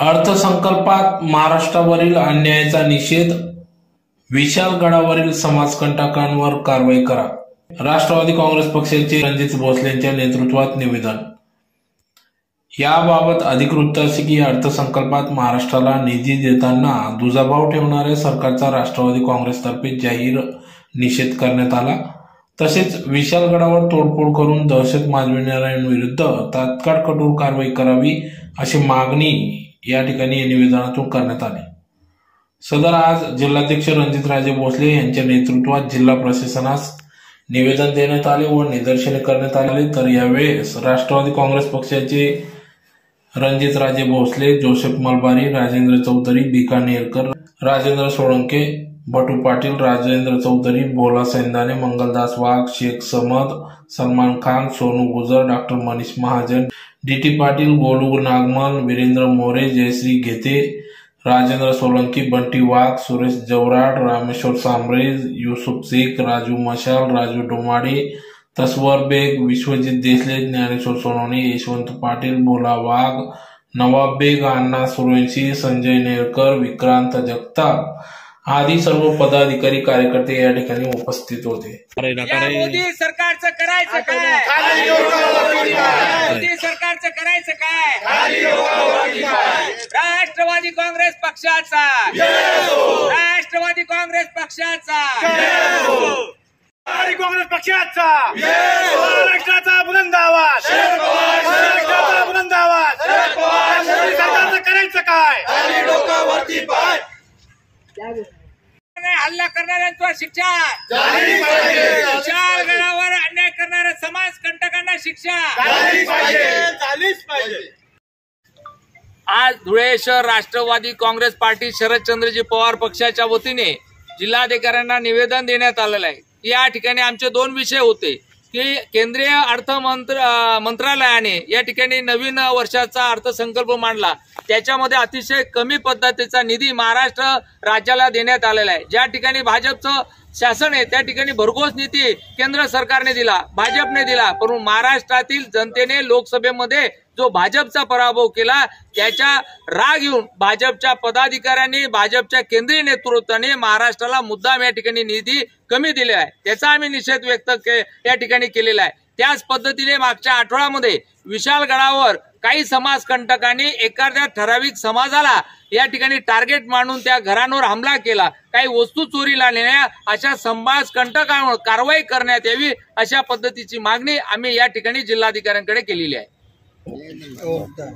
अर्थसंकल्पात महाराष्ट्रावरील अन्यायाचा निषेध विशालगडावरील समाजकंटकांवर कारवाई करा. राष्ट्रवादी काँग्रेस पक्षाचे रणजित भोसलेंच्या नेतृत्वात निवेदन. याबाबत अधिकृत असे की अर्थसंकल्पात महाराष्ट्राला निधी देताना दुजाभाव ठेवणाऱ्या सरकारचा राष्ट्रवादी काँग्रेसतर्फे जाहीर निषेध करण्यात आला. तसेच विशालगडावर तोडफोड करून दहशत माजविणाऱ्यांविरुद्ध तात्काळ कठोर कारवाई करावी अशी मागणी या ठिकाणी या निवेदनातून करण्यात आले. सदर आज जिल्हाध्यक्ष रणजितराजे भोसले यांच्या नेतृत्वात जिल्हा प्रशासनास निवेदन देण्यात आले व निदर्शने करण्यात आले. तर यावेळेस राष्ट्रवादी काँग्रेस पक्षाचे Ranjitraje Bhosale Joseph Malbari Rajendra Chaudhari Bikanerkar Rajendra Solanke Batu Patil Rajendra Chaudhari Bhola Saindane Mangaldas Wagh Shaikh Samad Salman Khan Sonu Gujar doctor Manish Mahajan D T Patil Golu Nagmal Virendra More Jayashree Ghete Rajendra Solanki Bunty वाघ सुरेश जवराड रामेश्वर सांबरे युसुफ शेख राजू मशाल राजू डोमाडे तस्वर बेग विश्वजित देसले ज्ञानेश्वर सोनवणे यशवंत पाटील भोला वाघ नवाब बेग अण्णा सुरवंशी संजय नेरकर विक्रांत जगताप आदी सर्व पदाधिकारी कार्यकर्ते या ठिकाणी उपस्थित होते. मोदी सरकारचं करायचं काय? मोदी सरकारचं करायचं काय? राष्ट्रवादी काँग्रेस पक्षाचा. राष्ट्रवादी काँग्रेस पक्षाचा. आणि काँग्रेस पक्षाचा. महाराष्ट्राचा बुलंद आवाज. महाराष्ट्राचा बुलंद आवाज. मोदी सरकारचं करायचं काय? हल्ला करणाऱ्यांवर शिक्षा. चार गडावर अन्याय करणाऱ्या समाज कंटकांना शिक्षा. झालीच पाहिजे. आज धुळे शहर राष्ट्रवादी काँग्रेस पार्टी शरदचंद्रजी पवार पक्षाच्या वतीने जिल्हाधिकाऱ्यांना निवेदन देण्यात आलेलं आहे. या ठिकाणी आमचे दोन विषय होते. की केंद्रीय अर्थमंत्र मंत्रालयाने या ठिकाणी नवीन वर्षाचा अर्थसंकल्प मांडला. त्याच्यामध्ये अतिशय कमी पद्धतीचा निधी महाराष्ट्र राज्याला देण्यात आलेला आहे. ज्या ठिकाणी भाजपचं शासन आहे त्या ठिकाणी भरघोस निधी केंद्र सरकारने दिला भाजपने दिला परंतु महाराष्ट्रातील जनतेने लोकसभेमध्ये जो भाजपचा पराभव केला त्याच्या राग येऊन भाजपच्या पदाधिकाऱ्यांनी भाजपच्या केंद्रीय नेतृत्वाने महाराष्ट्राला मुद्दाम या ठिकाणी निधी कमी दिले आहे. त्याचा आम्ही निषेध व्यक्त के- या ठिकाणी केलेला आहे. त्याच पद्धतीने मागच्या आठवड्यामध्ये विशालगडावर काही समाजकंटकांनी एखाद्या ठराविक समाजाला या ठिकाणी टार्गेट मांडून त्या घरांवर हमला केला. काही वस्तू चोरीला नेल्या अशा समाज कंटकांवर कारवाई करण्यात यावी अशा पद्धतीची मागणी आम्ही या ठिकाणी जिल्हाधिकाऱ्यांकडे केलेली आहे. हो, हो.